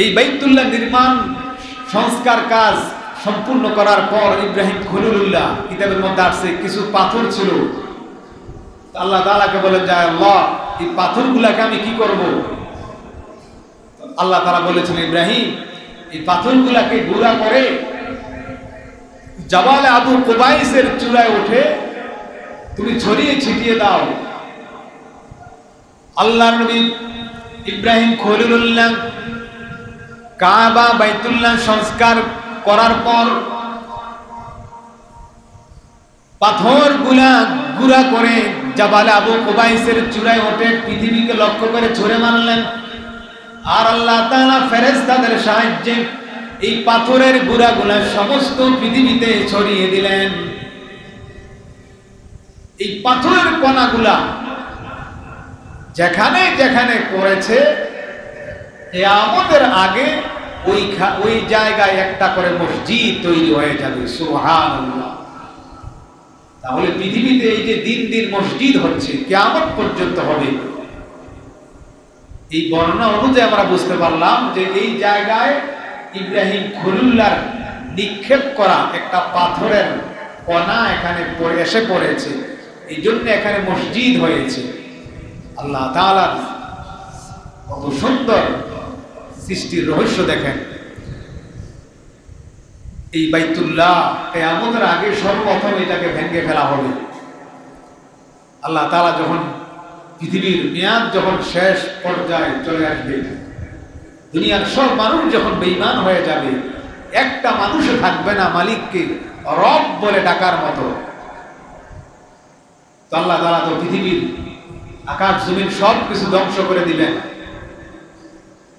এই বাইতুল্লাহ নির্মাণ সংস্কার কাজ সম্পূর্ণ করার পর ইব্রাহিম খলিলুল্লাহ কিতাবের মধ্যে আসছে, কিছু পাথর ছিল। আল্লাহ তাআলাকে বলেন যায় আল্লাহ, এই পাথরগুলাকে আমি কি করব? আল্লাহ তাআলা বলেছেন, ইব্রাহিম, এই পাথরগুলাকে গুঁড়া করে জাবালে আবু কুবাইসের চূড়ায় উঠে তুমি ছড়িয়ে ছিটিয়ে দাও। আল্লাহ নবী ইব্রাহিম খলিলুল্লাহ কাবা বাইতুল্লাহ সংস্কার করার পর পাথরগুলা গুড়া করে জাবালে আবু কুবাইসের চূড়ায় ওঠে, পৃথিবীকে লক্ষ্য করে ছড়ে মারলেন। আর আল্লাহ তালা তাআলা ফেরেশতাদের সাহায্যে এই পাথরের গুড়াগুলা সমস্ত পৃথিবীতে ছড়িয়ে দিলেন। এই পাথরের কণাগুলা যেখানে যেখানে পড়েছে, এ আমাদের আগে ওই ওই জায়গায় একটা করে মসজিদ তৈরি হয়ে যাবে, সুবহানাল্লাহ। তাহলে পৃথিবীতে এই যে দিন দিন মসজিদ হচ্ছে কেমন পর্যন্ত হবে। এই বর্ণনা অনুযায়ী আমরা বুঝতে পারলাম যে এই জায়গায় ইব্রাহিম খলিল্লার নিক্ষেপ করা একটা পাথরের কণা এখানে এসে পড়েছে। এই জন্য এখানে মসজিদ হয়েছে। আল্লাহ তাআলার কত সুন্দর সৃষ্টির রহস্য দেখেন। এই বাইতুল্লাহ আমাদের আগে সর্বপ্রথম এটাকে ভেঙে ফেলা হবে। আল্লাহ তাআলা যখন পৃথিবীর মেয়াদ যখন শেষ পর্যায়ে চলে আসবে, দুনিয়ার সব মানুষ যখন বেইমান হয়ে যাবে, একটা মানুষও থাকবে না মালিককে রব বলে ডাকার মতো। আল্লাহ তালা তো পৃথিবীর আকাশ জমিন সব কিছু ধ্বংস করে দিবেন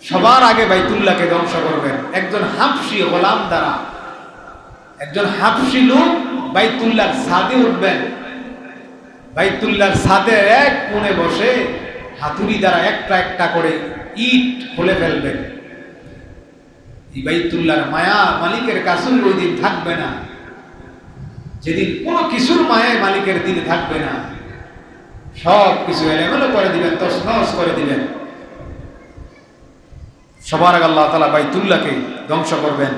সবার আগে বাইতুল্লাহকে ধ্বংস করবেন। একজন হাফসি গোলাম দ্বারা। একজন হাফসি লোক বাইতুল্লাহর সাদে উঠবেন। বাইতুল্লাহর ছাদে এক কোণে বসে হাতুড়ি দ্বারা একটা একটা করে ইট খুলে ফেলবেন। এই বাইতুল্লাহর মায়া মালিকের কাসুর ওই দিন থাকবে না। যেদিন কোনো কিছুর মায়ায় মালিকের দিন থাকবে না। সব কিছু এলোমেলো করে দিবেন তসনস করে দিবেন। সবার আগে আল্লাহ তালা বাইতুল্লাহকে ধ্বংস করবেন।